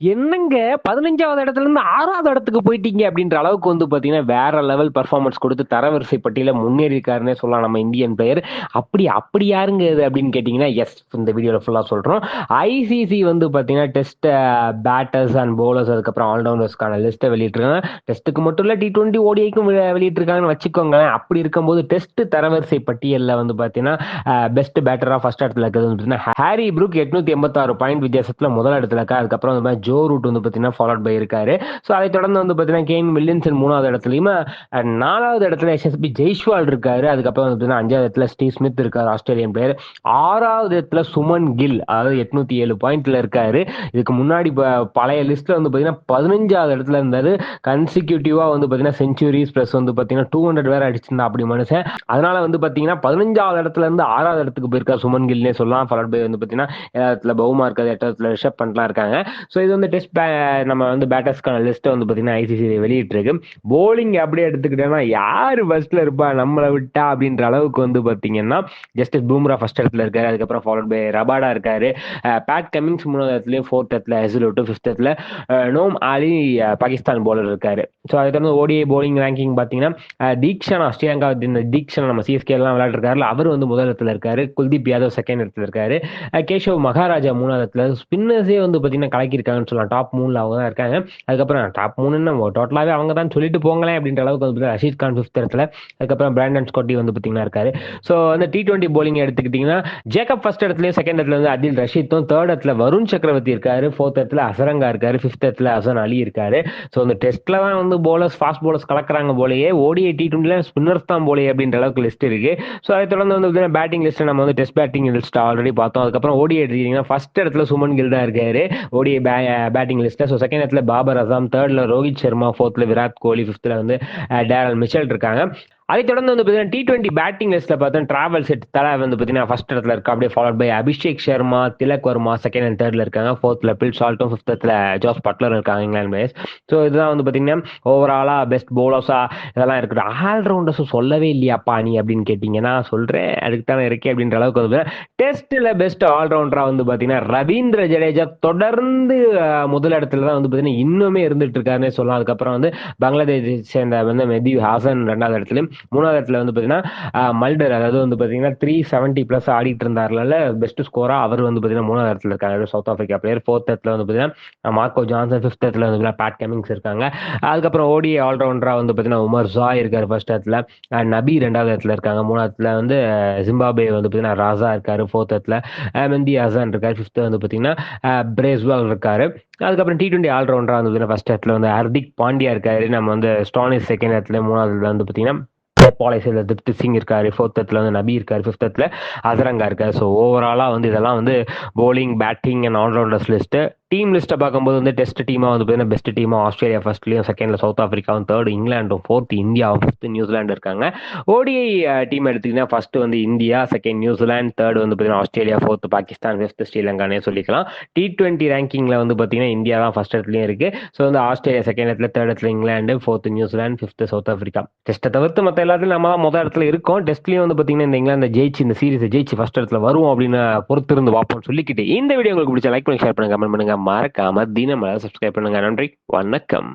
என்னங்க பதினஞ்சாவது இடத்துல இருந்து ஆறாவது இடத்துக்கு போயிட்டீங்க அப்படின்ற அளவுக்கு வந்து பாத்தீங்கன்னா வேற லெவல் பர்ஃபார்மன்ஸ் கொடுத்து தரவரிசை பட்டியல முன்னேறி இருக்காருன்னே சொல்லலாம் நம்ம இந்தியன் பிளேயர் அப்படி அப்படி யாருங்க இது அப்படின்னு கேட்டீங்கன்னா எஸ் இந்த வீடியோல ஃபுல்லா சொல்றோம். ஐசிசி வந்து பாத்தீங்கன்னா டெஸ்ட் பேட்டர்ஸ் அண்ட் bowlers அதுக்கப்புறம் ஆல்ரவுண்டர்ஸ்க்கான லிஸ்ட்டை வெளியிட்டிருக்காங்க. டெஸ்ட்டுக்கு மட்டும் இல்ல டி டுவெண்ட்டி ஓடிஐக்கும் வெளியிட்டிருக்காங்கன்னு வச்சுக்கோங்களேன். அப்படி இருக்கும்போது டெஸ்ட் தரவரிசை பட்டியலில் வந்து பாத்தீங்கன்னா பெஸ்ட் பேட்டரா ஃபர்ஸ்ட் இடத்துல இருக்கிறது வந்து ஹாரி ப்ரூக் எட்நூத்தி எண்பத்தாறு பாயிண்ட் வித்தியாசத்துல முதல் இடத்துல இருக்கா. அதுக்கப்புறம் வந்து ஜோ ரூட் வந்து பார்த்தீங்கன்னா ஃபாலோட் பை இருக்காரு. ஸோ அதை தொடர்ந்து வந்து பார்த்தீங்கன்னா கேன் வில்லியன்சன் மூணாவது இடத்துலையுமே நாலாவது இடத்துல எஸ்எஸ்பி ஜெய்ஷ்வால் இருக்காரு. அதுக்கப்புறம் வந்து பார்த்தீங்கன்னா அஞ்சாவது இடத்துல ஸ்டீவ் ஸ்மித் இருக்காரு ஆஸ்திரேலியன் பிளேயர் ஆறாவது இடத்துல சுமன் கில் அதாவது எட்நூத்தி ஏழு பாயிண்ட்ல இருக்காரு. இதுக்கு முன்னாடி பழைய லிஸ்ட்ல வந்து பார்த்தீங்கன்னா பதினஞ்சாவது இடத்துல இருந்தாரு. கன்சிக்யூட்டிவா வந்து பார்த்தீங்கன்னா செஞ்சுரிஸ் பிளஸ் வந்து பார்த்தீங்கன்னா டூ ஹண்ட்ரட் வேற அடிச்சிருந்தா அப்படி மனுஷன். அதனால வந்து பார்த்தீங்கன்னா பதினஞ்சாவது இடத்துல இருந்து ஆறாவது இடத்துக்கு போயிருக்காரு சுமன் கில்னே சொல்லலாம். ஃபாலோட் பை வந்து பார்த்தீங்கன்னா ஏழாவது இடத்துல பவுமா இருக்காது எட்டாவது இடத்துல ரிஷப் பண்ணலாம் இருக்காங்க. ஸோ இது வந்து டெஸ்ட் நம்ம வந்து பேட்டர்ஸ்க்கான லிஸ்ட்டை வந்து பார்த்தீங்கன்னா ஐசிசி வெளியிட்டிருக்கு. போலிங் அப்படியே எடுத்துக்கிட்டோம்னா யார் ஃபர்ஸ்ட்ல இருப்பா நம்மளை விட்டா அப்படின்ற அளவுக்கு வந்து பார்த்தீங்கன்னா ஜஸ்டிஸ் பூம்ரா ஃபர்ஸ்ட் இடத்துல இருக்காரு. அதுக்கப்புறம் ஃபாலோட் பை ரபாடா இருக்காரு. பேட் கமிங்ஸ் மூணாவது இடத்துலயும் ஃபோர்த் இடத்துல ஹெசிலோட்டு ஃபிஃப்த் இடத்துல நோம் ஆலி பாகிஸ்தான் போலர் இருக்காரு. ஸோ அதுக்கு தொடர்ந்து ஓடிஐ போலிங் ரேங்கிங் பார்த்தீங்கன்னா தீக்ஷனா ஸ்ரீலங்கா தீக்ஷனா நம்ம சிஎஸ்கே எல்லாம் விளையாட்டுருக்காருல அவர் வந்து முதல் இடத்துல இருக்காரு. குல்தீப் யாதவ் செகண்ட் இடத்துல இருக்காரு. கேஷவ் மகாராஜா மூணாவது இடத்துல ஸ்பின்னர்ஸே வந்து பார்த்தீங்கன்னா சொல்லலாம் டாப் மூணில் அவங்க தான் இருக்காங்க. அதுக்கப்புறம் டாப் மூணுன்னு டோட்டலாகவே அவங்க தான் சொல்லிட்டு போங்களேன் அப்படின்ற அளவுக்கு வந்து பார்த்தீங்கன்னா ரஷீத் கான் ஃபிஃப்த் இடத்துல. அதுக்கப்புறம் பிராண்டன் ஸ்கொட்டி வந்து பார்த்தீங்கன்னா இருக்காரு. ஸோ அந்த டி டுவெண்ட்டி போலிங் எடுத்துக்கிட்டிங்கன்னா ஜேக்கப் ஃபர்ஸ்ட் இடத்துலயும் செகண்ட் இடத்துல வந்து அதில் ரஷீத்தும் தேர்ட் இடத்துல வருண் சக்கரவர்த்தி இருக்காரு. ஃபோர்த் இடத்துல அசரங்கா இருக்காரு. ஃபிஃப்த் இடத்துல அசன் அலி இருக்காரு. ஸோ அந்த டெஸ்ட்ல தான் வந்து போலர்ஸ் ஃபாஸ்ட் போலர்ஸ் கலக்குறாங்க போலயே ஓடிஐ டி டுவெண்ட்டில ஸ்பின்னர்ஸ் தான் போலயே அப்படின்ற அளவுக்கு லிஸ்ட் இருக்கு. ஸோ அதை தொடர்ந்து வந்து பேட்டிங் லிஸ்ட் நம்ம வந்து டெஸ்ட் பேட்டிங் லிஸ்ட் ஆல்ரெடி பார்த்தோம். அதுக்கப்புறம் ஓடிஐ எடுத்துக்கிட்டிங்கன்னா ஃபர்ஸ்ட் இடத்துல சுமன் கில் தான் இருக்காரு. ஓடிஐ பேட்டிங் லிஸ்ட்ல ஸோ செகண்ட் இடத்துல பாபர் அசாம் தேர்ட்ல ரோஹித் சர்மா ஃபோர்த்ல விராட் கோலி ஃபிஃப்த்ல வந்து டேரல் மிச்சல் இருக்காங்க. அதை தொடர்ந்து வந்து பார்த்தீங்கன்னா டி டுவெண்ட்டி பேட்டிங் லிஸ்ட்ல பார்த்தா டிராவல் செட் தலை வந்து பார்த்தீங்கன்னா ஃபர்ஸ்ட் இடத்துல இருக்கு. அப்படியே followed by Abhishek Sharma Tilak Varma second and தேர்ட்ல இருக்காங்க. ஃபோர்த்ல பில் சால்ட்டும் ஃபிஃப்த் இடத்துல ஜாஸ் பட்லர் இருக்காங்க இங்கிலாந்து பிளேயர்ஸ் ஸோ இதுதான் வந்து பார்த்தீங்கன்னா ஓவராலா பெஸ்ட் போலர்ஸா இதெல்லாம் இருக்குது. ஆல்ரவுண்டர்ஸ் சொல்லவே இல்லையாப்பா நீ அப்படின்னு கேட்டீங்கன்னா சொல்றேன். அதுக்கு தானே இருக்கே அப்படின்ற அளவுக்கு வந்து டெஸ்ட்ல பெஸ்ட் ஆல்ரவுண்டரா வந்து பார்த்தீங்கன்னா ரவீந்திர ஜடேஜா தொடர்ந்து முதல் இடத்துல தான் வந்து பார்த்தீங்கன்னா இன்னுமே இருந்துட்டு இருக்காருன்னே சொல்லலாம். அதுக்கப்புறம் வந்து பங்களாதேஷ் சேர்ந்த வந்து மெதி ஹாசன் ரெண்டாவது இடத்துலயும். மூணாவது இடத்துல வந்து பார்த்தீங்கன்னா மல்டர் அதாவது வந்து பார்த்தீங்கன்னா த்ரீ செவன்ட்டி ப்ளஸ் ஆடிட்டு இருந்தார்ல பெஸ்ட் ஸ்கோரா அவர் வந்து பார்த்தீங்கன்னா மூணாவது இடத்துல இருக்காங்க சவுத் ஆஃப்ரிக்கா பிளேயர் ஃபோர்த் இடத்துல வந்து பார்த்தீங்கன்னா மார்க்கோ ஜான்சன் ஃபிஃப்த் இடத்துல வந்து பார்த்தீங்கன்னா பேட் கமிங்ஸ் இருக்காங்க அதுக்கப்புறம் ஓடி ஆல்ரவுண்டரா வந்து பார்த்தீங்கன்னா உமர் ஜா இருக்காரு ஃபர்ஸ்ட் இடத்துல நபி ரெண்டாவது இடத்துல இருக்காங்க மூணாவது இடத்துல வந்து ஜிம்பாபே வந்து பார்த்தீங்கன்னா ராசா இருக்காரு ஃபோர்த் இடத்துல மெந்தி ஹசான் இருக்காரு ஃபிஃப்த் வந்து பார்த்தீங்கன்னா பிரேஸ்வால் இருக்காரு அதுக்கப்புறம் டி டுவெண்ட்டி ஆல்ரவுண்டரா வந்து பார்த்தீங்கன்னா ஃபர்ஸ்ட் இடத்துல வந்து ஹர்திக் பாண்டியா இருக்காரு நம்ம வந்து ஸ்டானிஸ் செகண்ட் இடத்துல மூணாவது இடத்துல வந்து பார்த்தீங்கன்னா பாலிசியில் திருப்தி சிங் இருக்காரு ஃபோர்த் இடத்துல வந்து நபி இருக்காரு ஃபிஃப்த் இடத்துல அசரங்கா இருக்காரு. ஸோ ஓவராலாக வந்து இதெல்லாம் வந்து bowling batting and allrounders list team லிஸ்ட்டை பார்க்கும்போது வந்து டெஸ்ட் டீமாக வந்து பார்த்தீங்கன்னா பெஸ்ட் டீமாக ஆஸ்திரேலியா ஃபர்ஸ்ட்லையும் செகண்டில் சவுத் ஆஃப்ரிக்காவும் தேர்ட் இங்கிலாண்டும் ஃபோர்த் இந்தியாவும் ஃபிஃப்த் நியூசிலாண்டு இருக்காங்க. ஓடிஐ டீம் எடுத்தீங்கன்னா ஃபர்ஸ்ட் வந்து India second New Zealand third வந்து பார்த்தீங்கன்னா ஆஸ்திரேலியா ஃபோர்த் பாகிஸ்தான் ஃபிஃப்த் ஸ்ரீலங்கானே சொல்லிக்கலாம். டி டுவெண்ட்டி ரேங்கிங்கில் வந்து பார்த்தீங்கன்னா இந்தியா தான் ஃபர்ஸ்ட் இடத்துலையும் இருக்குது ஸோ வந்து ஆஸ்திரேலியா செகண்ட் இடத்துல தேர்ட் இடத்துல England fourth New Zealand fifth south Africa டெஸ்ட்டை தவிர்த்து மற்ற எல்லாத்துலையும் நம்ம தான் முதல் இடத்துல இருக்கோம். டெஸ்ட்லையும் வந்து பார்த்தீங்கன்னா இந்த இங்கிலாந்து ஜெயிச்சு இந்த சீரிஸை ஜெயிச்சு ஃபர்ஸ்ட் இடத்துல வருவோம் அப்படின்னு பொறுத்திருந்து பார்ப்போம்னு சொல்லிக்கிட்டு இந்த வீடியோ உங்களுக்கு பிடிச்ச லைக் பண்ணி ஷேர் பண்ணுங்க கமெண்ட் பண்ணுங்க. மறக்காம தினமலை சப்ஸ்கிரைப் பண்ணுங்க. நன்றி. வணக்கம்.